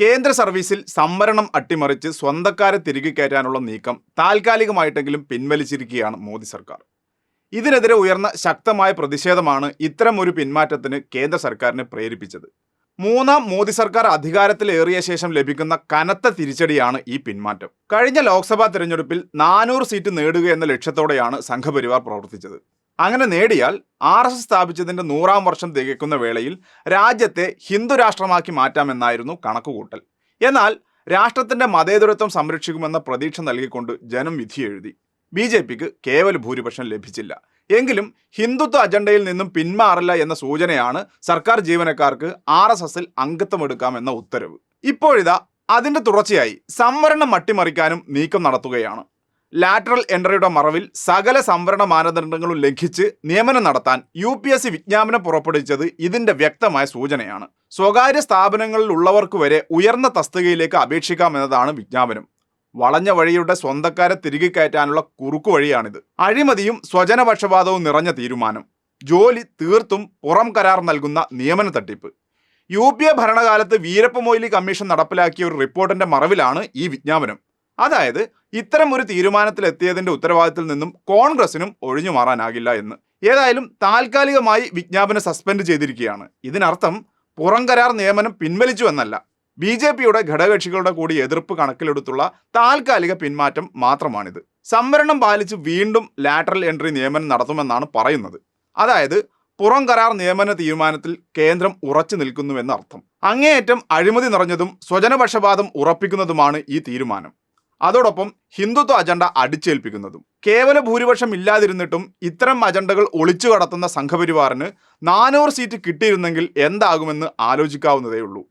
കേന്ദ്ര സർവീസിൽ സംവരണം അട്ടിമറിച്ച് സ്വന്തക്കാരെ തിരികെ കയറ്റാനുള്ള നീക്കം താൽക്കാലികമായിട്ടെങ്കിലും പിൻവലിച്ചിരിക്കുകയാണ് മോദി സർക്കാർ. ഇതിനെതിരെ ഉയർന്ന ശക്തമായ പ്രതിഷേധമാണ് ഇത്തരം ഒരു പിന്മാറ്റത്തിന് കേന്ദ്ര സർക്കാരിനെ പ്രേരിപ്പിച്ചത്. മൂന്നാം മോദി സർക്കാർ അധികാരത്തിലേറിയ ശേഷം ലഭിക്കുന്ന കനത്ത തിരിച്ചടിയാണ് ഈ പിന്മാറ്റം. കഴിഞ്ഞ ലോക്സഭാ തിരഞ്ഞെടുപ്പിൽ നാനൂറ് സീറ്റ് നേടുക എന്ന ലക്ഷ്യത്തോടെയാണ് സംഘപരിവാർ പ്രവർത്തിച്ചത്. അങ്ങനെ നേടിയാൽ ആർ എസ് എസ് സ്ഥാപിച്ചതിന്റെ നൂറാം വർഷം തികയ്ക്കുന്ന വേളയിൽ രാജ്യത്തെ ഹിന്ദു രാഷ്ട്രമാക്കി മാറ്റാമെന്നായിരുന്നു കണക്കുകൂട്ടൽ. എന്നാൽ രാഷ്ട്രത്തിന്റെ മതേതരത്വം സംരക്ഷിക്കുമെന്ന പ്രതീക്ഷ നൽകിക്കൊണ്ട് ജനം വിധി എഴുതി. ബി ജെ പിക്ക് കേവല ഭൂരിപക്ഷം ലഭിച്ചില്ല. എങ്കിലും ഹിന്ദുത്വ അജണ്ടയിൽ നിന്നും പിന്മാറില്ല എന്ന സൂചനയാണ് സർക്കാർ ജീവനക്കാർക്ക് ആർ എസ് എസിൽ അംഗത്വമെടുക്കാമെന്ന ഉത്തരവ്. ഇപ്പോഴിതാ അതിന്റെ തുടർച്ചയായി സംവരണം അട്ടിമറിക്കാനും നീക്കം നടത്തുകയാണ്. ലാറ്ററൽ എൻട്രിയുടെ മറവിൽ സകല സംവരണ മാനദണ്ഡങ്ങളും ലംഘിച്ച് നിയമനം നടത്താൻ യു പി എസ് സി വിജ്ഞാപനം പുറപ്പെടുവിച്ചത് ഇതിന്റെ വ്യക്തമായ സൂചനയാണ്. സ്വകാര്യ സ്ഥാപനങ്ങളിൽ ഉള്ളവർക്ക് വരെ ഉയർന്ന തസ്തികയിലേക്ക് അപേക്ഷിക്കാമെന്നതാണ് വിജ്ഞാപനം. വളഞ്ഞ വഴിയുടെ സ്വന്തക്കാരെ തിരികെ കയറ്റാനുള്ള കുറുക്കു വഴിയാണിത്. അഴിമതിയും സ്വജനപക്ഷപാതവും നിറഞ്ഞ തീരുമാനം. ജോലി തീർത്തും പുറം കരാർ നൽകുന്ന നിയമന തട്ടിപ്പ്. യു പി എ ഭരണകാലത്ത് വീരപ്പ മൊയ്ലി കമ്മീഷൻ നടപ്പിലാക്കിയ ഒരു റിപ്പോർട്ടിന്റെ മറവിലാണ് ഈ വിജ്ഞാപനം. അതായത് ഇത്തരം ഒരു തീരുമാനത്തിൽ എത്തിയതിന്റെ ഉത്തരവാദിത്തിൽ നിന്നും കോൺഗ്രസിനും ഒഴിഞ്ഞു മാറാനാകില്ല എന്ന്. ഏതായാലും താൽക്കാലികമായി വിജ്ഞാപനം സസ്പെൻഡ് ചെയ്തിരിക്കുകയാണ്. ഇതിനർത്ഥം പുറം കരാർ നിയമനം പിൻവലിച്ചു എന്നല്ല. ബി ജെ പിയുടെ ഘടകകക്ഷികളുടെ കൂടി എതിർപ്പ് കണക്കിലെടുത്തുള്ള താൽക്കാലിക പിന്മാറ്റം മാത്രമാണിത്. സംവരണം പാലിച്ച് വീണ്ടും ലാറ്ററൽ എൻട്രി നിയമനം നടത്തുമെന്നാണ് പറയുന്നത്. അതായത് പുറം കരാർ നിയമന തീരുമാനത്തിൽ കേന്ദ്രം ഉറച്ചു നിൽക്കുന്നുവെന്ന് അർത്ഥം അങ്ങേയറ്റം അഴിമതി നിറഞ്ഞതും സ്വജനപക്ഷപാതം ഉറപ്പിക്കുന്നതുമാണ് ഈ തീരുമാനം. അതോടൊപ്പം ഹിന്ദുത്വ അജണ്ട അടിച്ചേൽപ്പിക്കുന്നതും. കേവല ഭൂരിപക്ഷം ഇല്ലാതിരുന്നിട്ടും ഇത്തരം അജണ്ടകൾ ഒളിച്ചു കടത്തുന്ന സംഘപരിവാറിന് നാനൂറ് സീറ്റ് കിട്ടിയിരുന്നെങ്കിൽ എന്താകുമെന്ന് ആലോചിക്കാവുന്നതേ ഉള്ളൂ